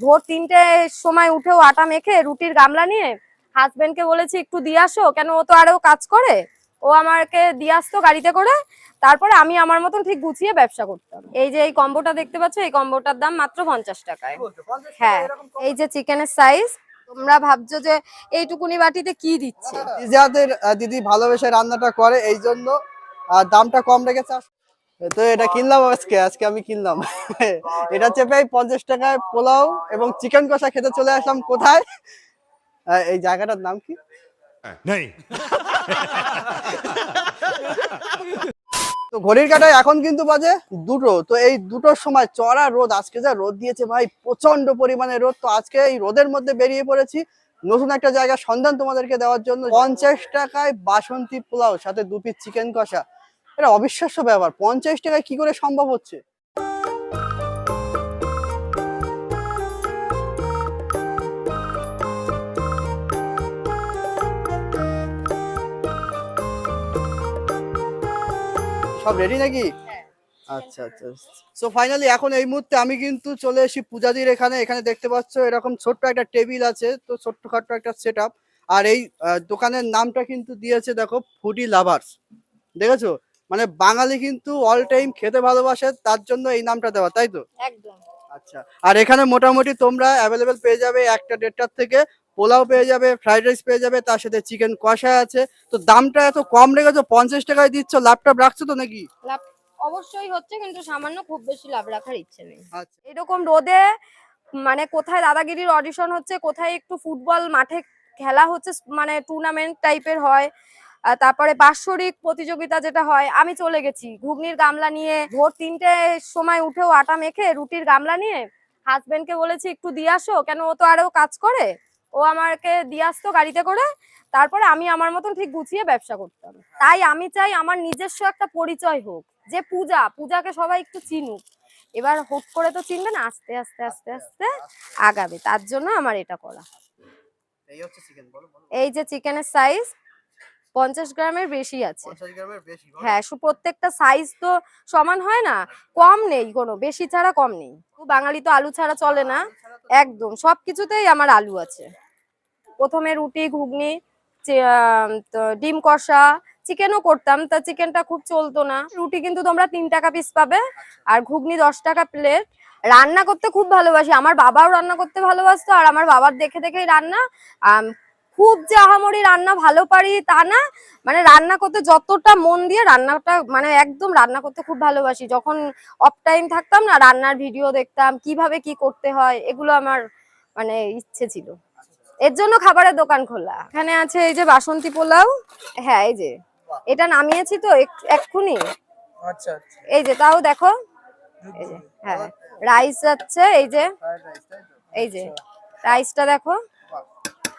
ভোর তিনটে সময় উঠেও আটা মেখে রুটির গামলা নিয়ে হাজবেন্ডকে বলেছি একটু দিয়ে আসো কেন ও তো আরও কাজ করে ও আমাকে দিয়ে আসতো গাড়িতে করে তারপরে আমি আমার মতন ঠিক গুছিয়ে ব্যবসা করতাম এই যে এই কম্বোটা দেখতে পাচ্ছ এই কম্বোটার দাম মাত্র পঞ্চাশ টাকায় হ্যাঁ এই যে চিকেনের সাইজ তোমরা ভাবছ যে এইটুকুনি বাটিতে কি দিচ্ছে যাদের দিদি ভালোবেসে রান্নাটা করে এই জন্য দামটা কম রেখেছে তো এটা কিনলাম আজকে আজকে আমি কিনলাম। এটা চেপে পঞ্চাশ টাকায় পোলাও এবং চিকেন কষা খেতে চলে আসলাম কোথায়? এই জায়গাটার নাম কি? তো ঘড়ির কাটায় এখন কিন্তু বাজে দুটো। তো এই দুটোর সময় চড়া রোদ আজকে যা রোদ দিয়েছে ভাই প্রচণ্ড পরিমাণে রোদ। তো আজকে এই রোদের মধ্যে বেরিয়ে পড়েছি নতুন একটা জায়গার সন্ধান তোমাদেরকে দেওয়ার জন্য। পঞ্চাশ টাকায় বাসন্তী পোলাও সাথে দু পিস চিকেন কষা। এটা অবিশ্বাস্য ব্যাপার। পঞ্চাশ টাকায় কি করে সম্ভব হচ্ছে? সব রেডি নাকি? আচ্ছা আচ্ছা। সো ফাইনালি এখন এই মুহূর্তে আমি কিন্তু চলে এসেছি পূজাদির এখানে। এখানে দেখতে পাচ্ছ এরকম ছোট্ট একটা টেবিল আছে তো ছোট্টখাট্ট একটা সেট আর এই দোকানের নামটা কিন্তু দিয়েছে দেখো ফুডি লাভার্স দেখেছ? মানে বাঙালি কিন্তু অল টাইম খেতে ভালোবাসে তার জন্য এই নামটা দেওয়া তাই তো? একদম। আচ্ছা আর এখানে মোটামুটি তোমরা অ্যাভেলেবেল পেয়ে যাবে একটা দেড়টার থেকে পোলাও পেয়ে যাবে ফ্রাইড রাইস পেয়ে যাবে তার সাথে চিকেন কষা আছে। তো দামটা এত কম রেখেছো পঞ্চাশ টাকায় দিচ্ছ ল্যাপটপ রাখছো তো নাকি? লাভ অবশ্যই হচ্ছে কিন্তু সামান্য খুব বেশি লাভ রাখার ইচ্ছে নেই। আচ্ছা। এরকম রোদে মানে কোথায় দাদাগিরির অডিশন হচ্ছে কোথায় একটু ফুটবল মাঠে খেলা হচ্ছে মানে টুর্নামেন্ট টাইপের হয় তারপরে বাৎসরিক প্রতিযোগিতা যেটা হয় আমি চলে গেছি। ঘুগনির গামলা নিয়ে ভোর তিনটে সময় উঠেও আটা মেখে রুটির গামলা নিয়ে হাজবেন্ডকে বলেছি একটু দিয়ে আসো কেন ও তো আরও কাজ করে? ও আমাকে দিয়ে আসতো গাড়িতে করে। তারপরে আমি আমার মতন ঠিক গুছিয়ে ব্যবসা করতাম। তাই আমি চাই আমার নিজস্ব একটা পরিচয় হোক যে পূজা পূজাকে সবাই একটু চিনুক। এবার হুট করে তো চিনবে না আস্তে আস্তে আস্তে আস্তে আগাবে। তার জন্য আমার এটা করা। এই যে চিকেনের সাইজ পঞ্চাশ গ্রামের বেশি আছে। পঞ্চাশ গ্রামের বেশি হ্যাঁ সু- প্রত্যেকটা সাইজ তো সমান হয় না কম নেই কোনো বেশি ছাড়া কম নেই। বাঙালি তো আলু ছাড়া চলে না। একদম সবকিছুতেই আমার আলু আছে। প্রথমে রুটি ঘুগনি ডিম কষা চিকেনও করতাম তা চিকেনটা খুব চলতো না। রুটি কিন্তু তোমরা তিন টাকা পিস পাবে আর ঘুগনি দশ টাকা প্লেট রান্না করতে খুব ভালোবাসি আমার বাবাও রান্না করতে ভালোবাসতো আর আমার বাবার দেখে দেখেই রান্না খুব যে আহামরি রান্না ভালো পারি তা না মানে রান্না করতে যতটা মন দিয়ে রান্নাটা মানে একদম রান্না করতে খুব ভালোবাসি। যখন অফ টাইম থাকতাম না রান্নার ভিডিও দেখতাম কীভাবে কি করতে হয় এগুলো আমার মানে ইচ্ছে ছিল। এর জন্য খাবারের দোকান খোলা। এখানে আছে এই যে বাসন্তী পোলাও। হ্যাঁ এই যে। এটা নামিয়েছি তো এক- এক্ষুনি। আচ্ছা আচ্ছা। এই যে তাও দেখো। এই যে হ্যাঁ। রাইস আছে এই যে। এই যে। রাইসটা দেখো।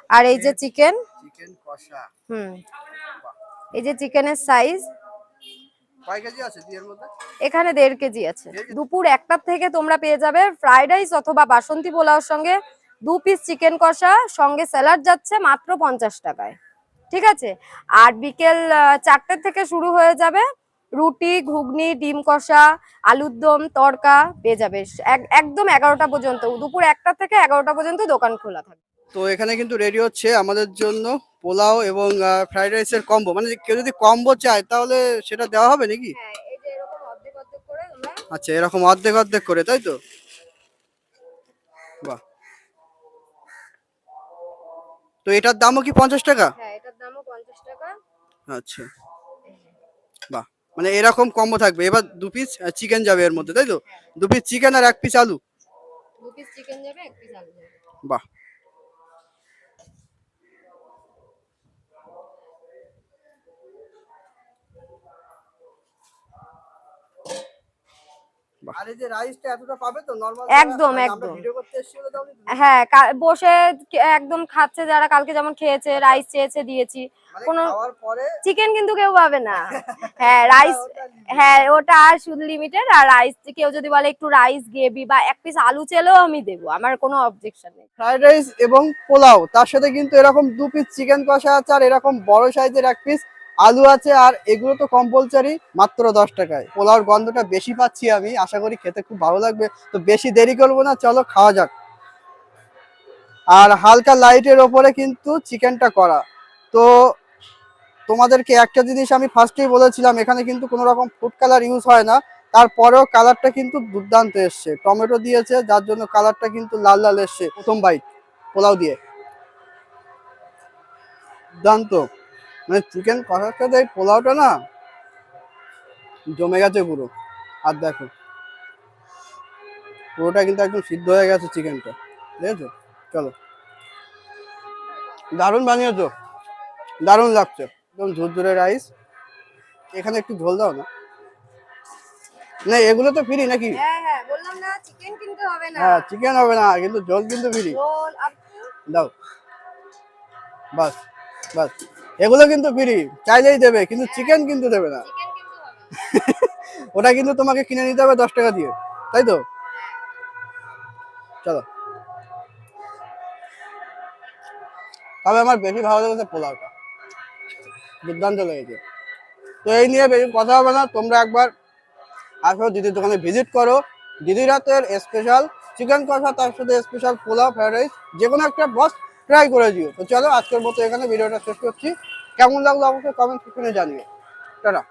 আর এই যে চিকেন? চিকেন কষা। হুম। এই যে চিকেনের সাইজ এখানে দেড় কেজি আছে। দুপুর একটার থেকে তোমরা পেয়ে যাবে ফ্রাইড রাইস অথবা বাসন্তী পোলাওর সঙ্গে দু পিস চিকেন কষা সঙ্গে স্যালাড যাচ্ছে মাত্র পঞ্চাশ টাকায়। ঠিক আছে? আর বিকেল চারটের থেকে শুরু হয়ে যাবে। রুটি ঘুগনি ডিম কষা আলুর দম তড়কা পেয়ে যাবে। এক- একদম এগারোটা পর্যন্ত। দুপুর একটা থেকে এগারোটা পর্যন্ত দোকান খোলা থাকবে। তো এখানে কিন্তু রেডি হচ্ছে আমাদের জন্য পোলাও এবং ফ্রাইড রাইসের কম্বো মানে কেউ যদি কম্বো চায় তাহলে সেটা দেওয়া হবে নাকি? হ্যাঁ আচ্ছা এরকম অর্ধেক অর্ধেক করে তাই তো? বাহ। তো এটার দামও কি পঞ্চাশ টাকা? হ্যাঁ পঞ্চাশ টাকা। আচ্ছা। বাহ। মানে এরকম কম্বো থাকবে। এবার দু পিস চিকেন যাবে এর মধ্যে তাই তো? দু পিস চিকেন আর এক পিস আলু। দু পিস চিকেন যাবে এক পিস আলু বাহ। আর এই যে রাইসটা এতটা পাবে তো? নরমাল একদম, একদম। ভিডিও করতে এসেছি হ্যাঁ বসে একদম খাচ্ছে যারা কালকে যেমন খেয়েছে রাইস চেয়েছে দিয়েছি। মানে কোনো- চিকেন কিন্তু কেউ পাবে না। হ্যাঁ রাইস হ্যাঁ ওটা আর শুধু লিমিটেড আর রাইস কেউ যদি বলে একটু রাইস গ্রেভি বা এক পিস আলু চেলেও আমি দেবো আমার কোনো অবজেকশন নেই। ফ্রাইড রাইস এবং পোলাও তার সাথে কিন্তু এরকম দু পিস চিকেন কষা আছে আর এরকম বড় সাইজের এক পিস আলু আছে আর এগুলো তো কম্পালসারি মাত্র দশ টাকায়। পোলাওর গন্ধটা বেশি পাচ্ছি আমি, আশা করি খেতে খুব ভালো লাগবে। তো বেশি দেরি করব না, চলো খাওয়া যাক। আর হালকা লাইটের ওপরে কিন্তু চিকেনটা করা। তো তোমাদেরকে একটা জিনিস আমি ফার্স্টেই বলেছিলাম, এখানে কিন্তু কোনো রকম ফুড কালার ইউজ হয় না। তারপরেও কালারটা কিন্তু দুর্দান্ত এসছে। টমেটো দিয়েছে, যার জন্য কালারটা কিন্তু লাল লাল এসছে। প্রথম বাইট পোলাও দিয়ে। দুর্দান্ত। মানে চিকেন কষার সাথে এই পোলাওটা না জমে গেছে পুরো। আর দেখো পুরোটা কিন্তু একদম সিদ্ধ হয়ে গেছে চিকেনটা বুঝেছ? চলো। দারুণ বানিয়েছো দারুণ লাগছে একদম ঝুরঝুরে রাইস এখানে একটু ঝোল দাও না। না এগুলো তো ফ্রি নাকি? হ্যাঁ হ্যাঁ চিকেন হবে না। হ্যাঁ চিকেন হবে না কিন্তু ঝোল কিন্তু ফ্রি দাও। বাস বাস। এগুলো কিন্তু ফ্রি চাইলেই দেবে, কিন্তু চিকেন কিন্তু দেবে না। ওটা কিন্তু তোমাকে কিনে নিতে হবে দশ টাকা দিয়ে, তাই তো? চলো। তবে আমার বেশি ভালো লেগেছে পোলাওটা। দুর্দান্ত লেগেছে। তো এই নিয়ে বেশি কথা হবে না, তোমরা একবার আসো দিদির দোকানে ভিজিট করো। দিদির হাতের স্পেশাল চিকেন কষা, তার সাথে স্পেশাল পোলাও ফ্রাইড রাইস যে কোনো একটা বস ট্রাই করে দিও। তো চলো, আজকের মতো এখানে ভিডিওটা শেষ করছি। কেমন লাগল অবশ্যই কমেন্ট সেকশনে জানিও। টাটা।